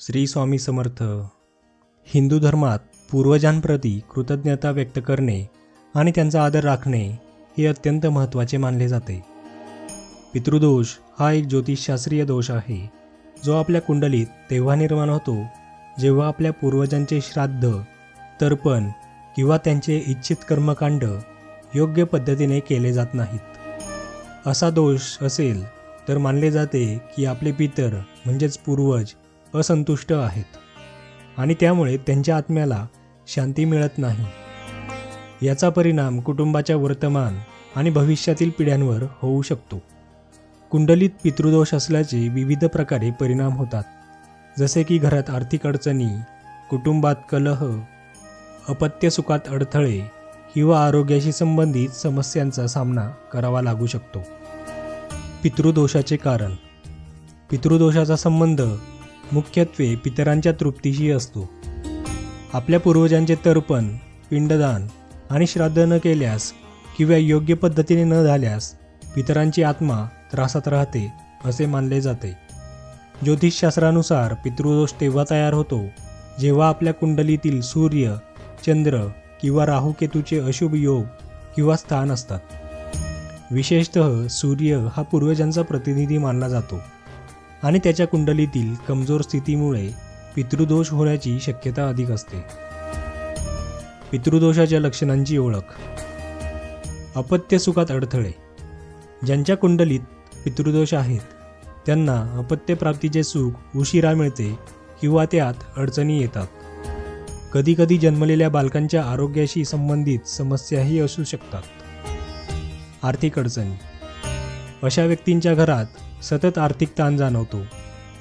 श्री स्वामी समर्थ. हिंदू धर्मात पूर्वजांप्रती कृतज्ञता व्यक्त करणे आणि त्यांचा आदर राखणे हे अत्यंत महत्त्वाचे मानले जाते. पितृदोष हा एक ज्योतिषशास्त्रीय दोष आहे जो आपल्या कुंडलीत तेव्हा निर्माण होतो जेव्हा आपल्या पूर्वजांचे श्राद्ध तर्पण किंवा त्यांचे इच्छित कर्मकांड योग्य पद्धतीने केले जात नाहीत. असा दोष असेल तर मानले जाते की आपले पितर म्हणजेच पूर्वज असंतुष्ट आहेत. आणि त्यामुळे त्यांच्या आत्म्याला शांती मिळत नाही. याचा परिणाम कुटुंबाच्या वर्तमान आणि भविष्यातील पिढ्यांवर होऊ शकतो. कुंडलीत पितृदोष असल्याचे विविध प्रकारे परिणाम होतात. जसे की घरात आर्थिक अडचणी कुटुंबात कलह अपत्य सुखात अडथळे किंवा आरोग्याशी संबंधित समस्यांचा सामना करावा लागू शकतो. पितृदोषाचे कारण. पितृदोषाचा संबंध मुख्यत्वे पितरांच्या तृप्तीशी असतो. आपल्या पूर्वजांचे तर्पण पिंडदान आणि श्राद्ध न केल्यास किंवा योग्य पद्धतीने न झाल्यास पितरांची आत्मा त्रासात राहते असे मानले जाते. ज्योतिषशास्त्रानुसार पितृदोष तेव्हा तयार होतो जेव्हा आपल्या कुंडलीतील सूर्य चंद्र किंवा राहुकेतूचे अशुभ योग किंवा स्थान असतात. विशेषतः सूर्य हा पूर्वजांचा प्रतिनिधी मानला जातो. आणि त्याच्या कुंडलीतील कमजोर स्थितीमुळे पितृदोष होण्याची शक्यता अधिक असते. पितृदोषाच्या लक्षणांची ओळख. अपत्य सुखात अडथळे. ज्यांच्या कुंडलीत पितृदोष आहेत त्यांना अपत्यप्राप्तीचे सुख उशिरा मिळते किंवा त्यात अडचणी येतात. कधीकधी जन्मलेल्या बालकांच्या आरोग्याशी संबंधित समस्याही असू शकतात. आर्थिक अडचणी. अशा व्यक्तींच्या घरात सतत आर्थिक ताण जाणवतो.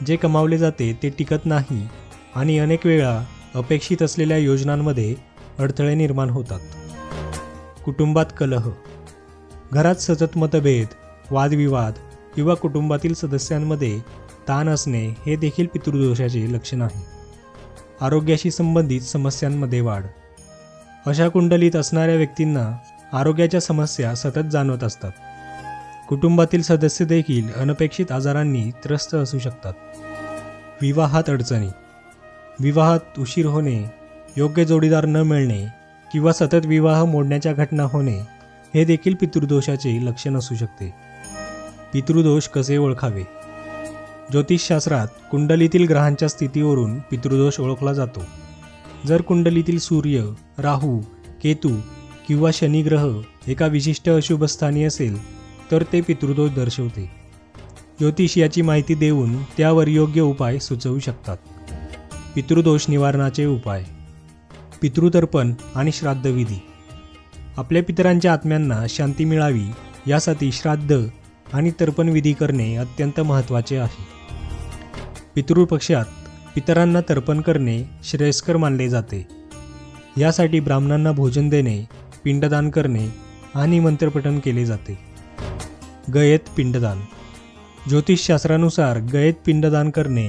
जे कमावले जाते ते टिकत नाही आणि अनेक वेळा अपेक्षित असलेल्या योजनांमध्ये अडथळे निर्माण होतात. कुटुंबात कलह. घरात सतत मतभेद वादविवाद किंवा कुटुंबातील सदस्यांमध्ये ताण असणे हे देखील पितृदोषाचे लक्षण आहे. आरोग्याशी संबंधित समस्यांमध्ये वाढ. अशा कुंडलीत असणाऱ्या व्यक्तींना आरोग्याच्या समस्या सतत जाणवत असतात. कुटुंबातील सदस्य देखील अनपेक्षित आजारांनी त्रस्त असू शकतात. विवाहात अडचणी. विवाहात उशीर होणे योग्य जोडीदार न मिळणे किंवा सतत विवाह मोडण्याच्या घटना होणे हे देखील पितृदोषाचे लक्षण असू शकते. पितृदोष कसे ओळखावे? ज्योतिषशास्त्रात कुंडलीतील ग्रहांच्या स्थितीवरून पितृदोष ओळखला जातो. जर कुंडलीतील सूर्य राहू केतू किंवा शनिग्रह एका विशिष्ट अशुभस्थानी असेल तर ते पितृदोष दर्शवते. ज्योतिष याची माहिती देऊन त्यावर योग्य उपाय सुचवू शकतात. पितृदोष निवारणाचे उपाय. पितृतर्पण आणि श्राद्धविधी. आपल्या पितरांच्या आत्म्यांना शांती मिळावी यासाठी श्राद्ध आणि तर्पणविधी करणे अत्यंत महत्त्वाचे आहे. पितृपक्षात पितरांना तर्पण करणे श्रेयस्कर मानले जाते. यासाठी ब्राह्मणांना भोजन देणे पिंडदान करणे आणि मंत्रपठण केले जाते. गयेत पिंडदान. ज्योतिषशास्त्रानुसार गयेत पिंडदान करणे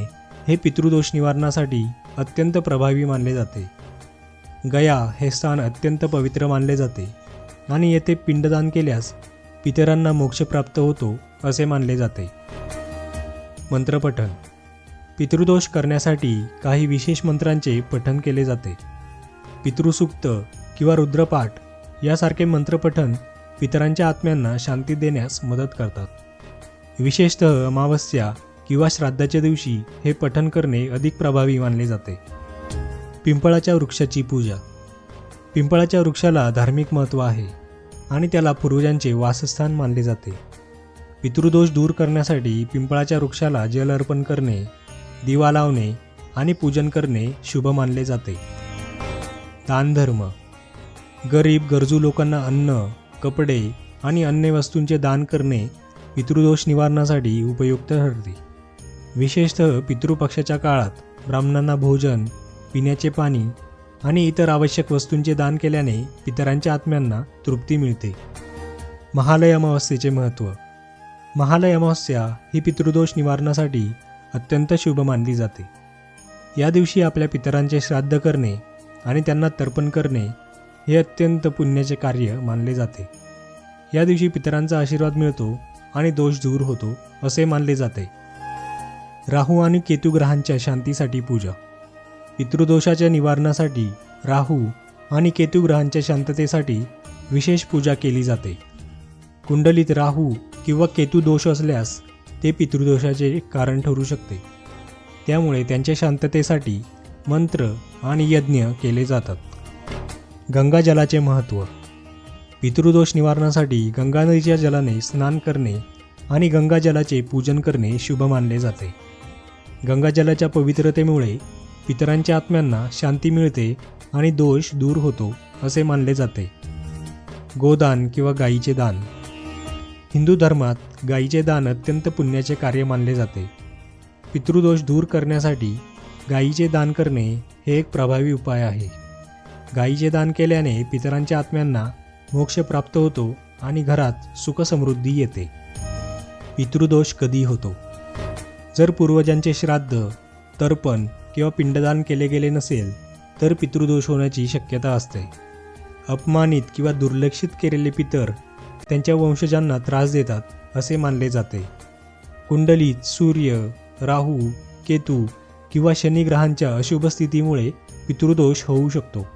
हे पितृदोष निवारणासाठी अत्यंत प्रभावी मानले जाते. गया हे स्थान अत्यंत पवित्र मानले जाते आणि येथे पिंडदान केल्यास पितरांना मोक्ष प्राप्त होतो असे मानले जाते. मंत्रपठण. पितृदोष करण्यासाठी काही विशेष मंत्रांचे पठण केले जाते. पितृसूक्त किंवा रुद्रपाठ यासारखे मंत्रपठण पितरांच्या आत्म्यांना शांती देण्यास मदत करतात. विशेषतः अमावस्या किंवा श्राद्धाच्या दिवशी हे पठण करणे अधिक प्रभावी मानले जाते. पिंपळाच्या वृक्षाची पूजा. पिंपळाच्या वृक्षाला धार्मिक महत्त्व आहे आणि त्याला पूर्वजांचे वासस्थान मानले जाते. पितृदोष दूर करण्यासाठी पिंपळाच्या वृक्षाला जल अर्पण करणे दिवा लावणे आणि पूजन करणे शुभ मानले जाते. दानधर्म. गरीब गरजू लोकांना अन्न कपडे आणि अन्य वस्तूंचे दान करणे पितृदोष निवारणासाठी उपयुक्त ठरते. विशेषतः पितृपक्षाच्या काळात ब्राह्मणांना भोजन पिण्याचे पाणी आणि इतर आवश्यक वस्तूंचे दान केल्याने पितरांच्या आत्म्यांना तृप्ती मिळते. महालय अमावस्येचे महत्त्व. महालय अमावस्या ही पितृदोष निवारणासाठी अत्यंत शुभ मानली जाते. या दिवशी आपल्या पितरांचे श्राद्ध करणे आणि त्यांना तर्पण करणे हे अत्यंत पुण्याचे कार्य मानले जाते. या दिवशी पितरांचा आशीर्वाद मिळतो आणि दोष दूर होतो असे मानले जाते. राहू आणि केतू ग्रहांच्या शांतीसाठी पूजा. पितृदोषाच्या निवारणासाठी राहू आणि केतू ग्रहांच्या शांततेसाठी विशेष पूजा केली जाते. कुंडलीत राहू किंवा केतू दोष असल्यास ते पितृदोषाचे कारण ठरू शकते. त्यामुळे त्यांच्या शांततेसाठी मंत्र आणि यज्ञ केले जातात. गंगाजलाचे महत्त्व. पितृदोष निवारणासाठी गंगा नदीच्या जलाने स्नान करणे आणि गंगाजलाचे पूजन करणे शुभ मानले जाते. गंगाजलाच्या पवित्रतेमुळे पितरांच्या आत्म्यांना शांती मिळते आणि दोष दूर होतो असे मानले जाते. गोदान किंवा गायीचे दान. हिंदू धर्मात गायीचे दान अत्यंत पुण्याचे कार्य मानले जाते. पितृदोष दूर करण्यासाठी गायीचे दान करणे हे एक प्रभावी उपाय आहे. गायीचे दान केल्याने पितरांच्या आत्म्यांना मोक्ष प्राप्त होतो आणि घरात सुखसमृद्धी येते. पितृदोष कधी होतो. जर पूर्वजांचे श्राद्ध तर्पण किंवा पिंडदान केले गेले नसेल तर पितृदोष होण्याची शक्यता असते. अपमानित किंवा दुर्लक्षित केलेले पितर त्यांच्या वंशजांना त्रास देतात असे मानले जाते. कुंडलीत सूर्य राहू केतू किंवा शनी ग्रहांच्या अशुभ स्थितीमुळे पितृदोष होऊ शकतो.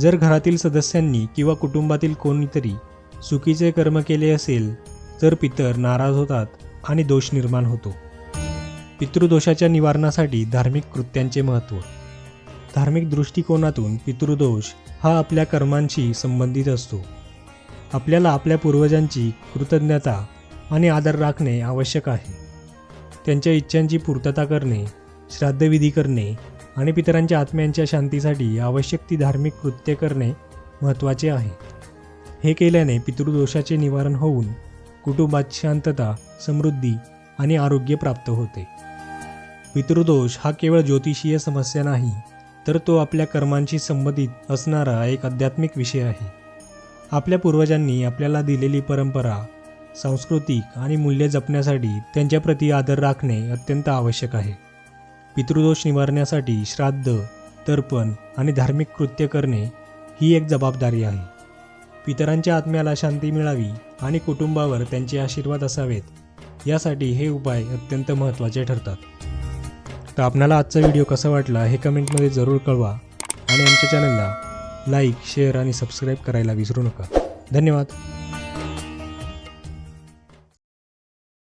जर घरातील सदस्यांनी किंवा कुटुंबातील कोणीतरी चुकीचे कर्म केले असेल तर पितर नाराज होतात आणि दोष निर्माण होतो. पितृदोषाच्या निवारणासाठी धार्मिक कृत्यांचे महत्त्व. धार्मिक दृष्टिकोनातून पितृदोष हा आपल्या कर्मांशी संबंधित असतो. आपल्याला आपल्या पूर्वजांची कृतज्ञता आणि आदर राखणे आवश्यक आहे. त्यांच्या इच्छांची पूर्तता करणे श्राद्धविधी करणे आणि पितरांच्या आत्म्यांच्या शांतीसाठी आवश्यक ती धार्मिक कृत्य करणे महत्त्वाचे आहे. हे केल्याने पितृदोषाचे निवारण होऊन कुटुंबात शांतता समृद्धी आणि आरोग्य प्राप्त होते. पितृदोष हा केवळ ज्योतिषीय समस्या नाही तर तो आपल्या कर्मांशी संबंधित असणारा एक आध्यात्मिक विषय आहे. आपल्या पूर्वजांनी आपल्याला दिलेली परंपरा सांस्कृतिक आणि मूल्ये जपण्यासाठी त्यांच्याप्रती आदर राखणे अत्यंत आवश्यक आहे. पितृदोष निवारण्यासाठी श्राद्ध तर्पण आणि धार्मिक कृत्य करणे ही एक जबाबदारी आहे. पितरांच्या आत्म्याला शांती मिळावी आणि कुटुंबावर त्यांचे आशीर्वाद असावेत यासाठी हे उपाय अत्यंत महत्त्वाचे ठरतात. तर आपणाला आजचा व्हिडिओ कसा वाटला हे कमेंटमध्ये जरूर कळवा आणि आमच्या चॅनलला लाईक शेअर आणि सबस्क्राईब करायला विसरू नका. धन्यवाद.